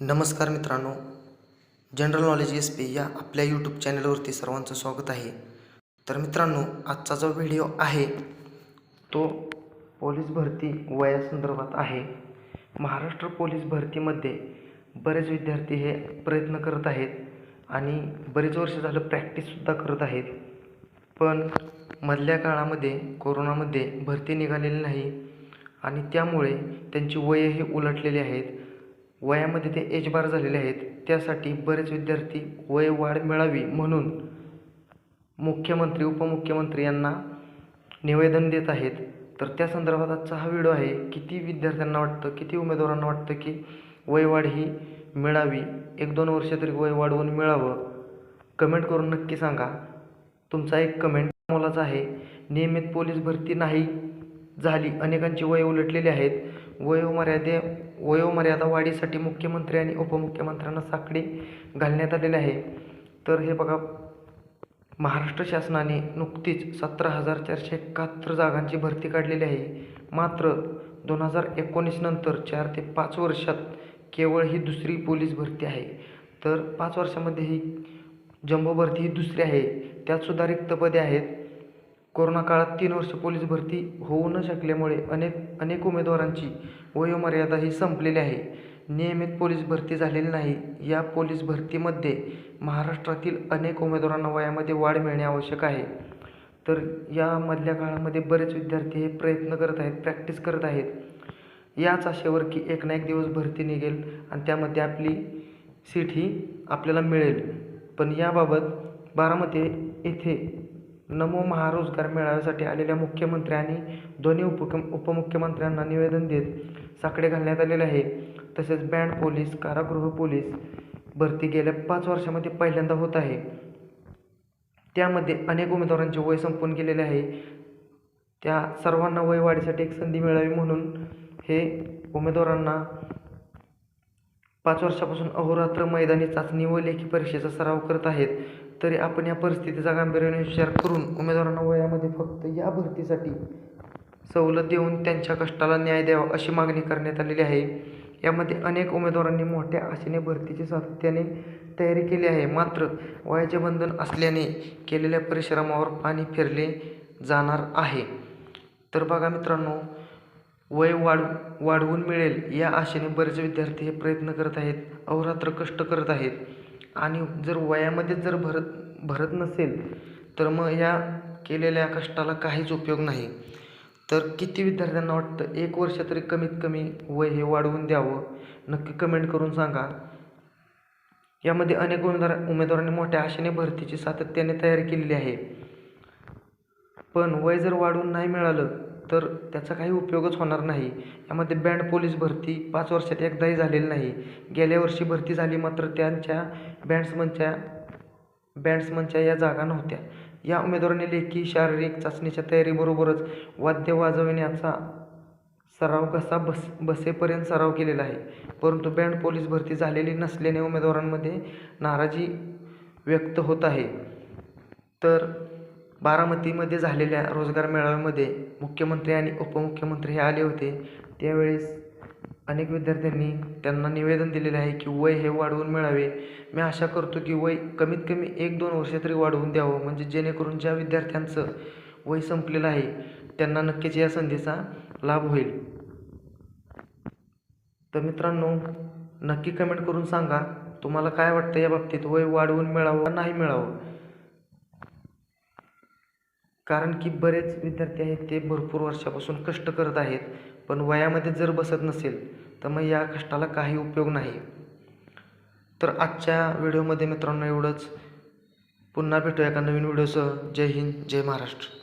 नमस्कार मित्रांनो general knowledge S P या आपल्या यूट्यूब चॅनलवरती सर्वांचं स्वागत आहे. तर मित्रांनो आजचा जो व्हिडिओ आहे तो पोलीस भरती वयासंदर्भात आहे. महाराष्ट्र पोलीस भरतीमध्ये बरेच विद्यार्थी हे प्रयत्न करत आहेत आणि बरेच वर्ष झालं प्रॅक्टिससुद्धा करत आहेत. पण मधल्या काळामध्ये कोरोनामध्ये भरती निघालेली नाही आणि त्यामुळे त्यांची वयही उलटलेली आहेत. वयामध्ये ते एजबार झालेले आहेत. त्यासाठी बरेच विद्यार्थी वय वाढ मिळावी म्हणून मुख्यमंत्री उपमुख्यमंत्री यांना निवेदन देत आहेत. तर त्या संदर्भात आजचा हा व्हिडिओ आहे. किती विद्यार्थ्यांना वाटतं किती उमेदवारांना वाटतं की वयवाढ ही मिळावी? एक दोन वर्ष तरी वय वाढवून मिळावं. कमेंट करून नक्की सांगा. तुमचा एक कमेंट मोलाचा आहे. नियमित पोलीस भरती नाही झाली. अनेकांची वय उलटलेली आहेत. वयोमर्यादे वयोमर्यादा वाढीसाठी मुख्यमंत्री आणि उपमुख्यमंत्र्यांना साखळी घालण्यात आलेली आहे. तर हे बघा महाराष्ट्र शासनाने नुकतीच सतरा हजार चारशे एकाहत्तर जागांची भरती काढलेली आहे. मात्र दोन हजार एकोणीस नंतर चार ते पाच वर्षात केवळ ही दुसरी पोलीस भरती आहे. तर पाच वर्षामध्ये ही जम्बो भरती ही दुसरी आहे. त्यातसुद्धा रिक्त पदे आहेत. कोरोना काळात तीन वर्ष पोलीस भरती होऊ न शकल्यामुळे अनेक अनेक उमेदवारांची वयोमर्यादा ही संपलेली आहे. नियमित पोलीस भरती झालेली नाही. या पोलीस भरतीमध्ये महाराष्ट्रातील अनेक उमेदवारांना वयामध्ये वाढ मिळणे आवश्यक आहे. तर यामधल्या काळामध्ये बरेच विद्यार्थी हे प्रयत्न करत आहेत प्रॅक्टिस करत आहेत. याच आशेवर की एक ना एक दिवस भरती निघेल आणि त्यामध्ये आपली सीट ही आपल्याला मिळेल. पण याबाबत बारामती येथे नमो महारोजगार मेळाव्यासाठी आलेल्या मुख्यमंत्री आणि दोन्ही उपक उपमुख्यमंत्र्यांना निवेदन देत साकडे घालण्यात आलेले आहे. तसेच बँड पोलीस कारागृह पोलीस भरती गेल्या पाच वर्षामध्ये पहिल्यांदा होत आहे. त्यामध्ये अनेक उमेदवारांचे वय संपून गेलेले आहे. त्या सर्वांना वय वाढीसाठी एक संधी मिळावी म्हणून हे उमेदवारांना पाच वर्षापासून अहोरात्र मैदानी चाचणी व लेखी परीक्षेचा सराव करत आहेत. तरी आपण या परिस्थितीचा गांभीर्याने विचार करून उमेदवारांना वयामध्ये फक्त या भरतीसाठी सवलत देऊन त्यांच्या कष्टाला न्याय द्यावा अशी मागणी करण्यात आलेली आहे. यामध्ये अनेक उमेदवारांनी मोठ्या आशेने भरतीची सातत्याने तयारी केली आहे. मात्र वयाचे बंधन असल्याने केलेल्या परिश्रमावर पाणी फिरले जाणार आहे. तर बघा मित्रांनो वय वाढ वाढवून मिळेल या आशेने बरेच विद्यार्थी हे प्रयत्न करत आहेत. अहोरात्र कष्ट करत आहेत. आणि जर वयामध्ये जर भरत भरत नसेल तर मग या केलेल्या कष्टाला काहीच उपयोग नाही. तर किती विद्यार्थ्यांना वाटतं एक वर्ष तरी कमीत कमी वय हे वाढवून द्यावं? नक्की कमेंट करून सांगा. यामध्ये अनेक उमेदवार उमेदवारांनी मोठ्या आशेने भरतीची सातत्याने तयारी केलेली आहे. पण वय जर वाढवून नाही मिळालं तर त्याचा काही उपयोगच होणार नाही. यामध्ये बँड पोलीस भरती पाच वर्षात एकदाही झालेली नाही. गेल्या वर्षी भरती झाली मात्र त्यांच्या बँड्समनच्या बँड्समनच्या या जागा नव्हत्या. या उमेदवाराने लेखी शारीरिक चाचणीच्या तयारीबरोबरच वाद्य वाजविण्याचा सराव कसा बस बसेपर्यंत सराव केलेला आहे. परंतु बँड पोलीस भरती झालेली नसल्याने उमेदवारांमध्ये नाराजी व्यक्त होत आहे. तर बारामतीमध्ये झालेल्या रोजगार मेळाव्यामध्ये मुख्यमंत्री आणि उपमुख्यमंत्री हे आले होते. त्यावेळेस अनेक विद्यार्थ्यांनी त्यांना निवेदन दिलेले आहे की वय हे वाढवून मिळावे. मी आशा करतो की वय कमीत कमी एक दोन वर्ष तरी वाढवून द्यावं म्हणजे जेणेकरून ज्या विद्यार्थ्यांचं वय संपलेलं आहे त्यांना नक्कीच या संधीचा लाभ होईल. तर मित्रांनो नक्की कमेंट करून सांगा तुम्हाला काय वाटतं या बाबतीत? वय वाढवून मिळावं नाही मिळावं? कारण की बरेच विद्यार्थी आहेत ते भरपूर वर्षापासून कष्ट करत आहेत पण वयामध्ये जर बसत नसेल तर मग या कष्टाला काही उपयोग नाही. तर आजच्या व्हिडिओमध्ये मित्रांनो एवढंच. पुन्हा भेटूया एका नवीन व्हिडिओसह. जय हिंद जय महाराष्ट्र.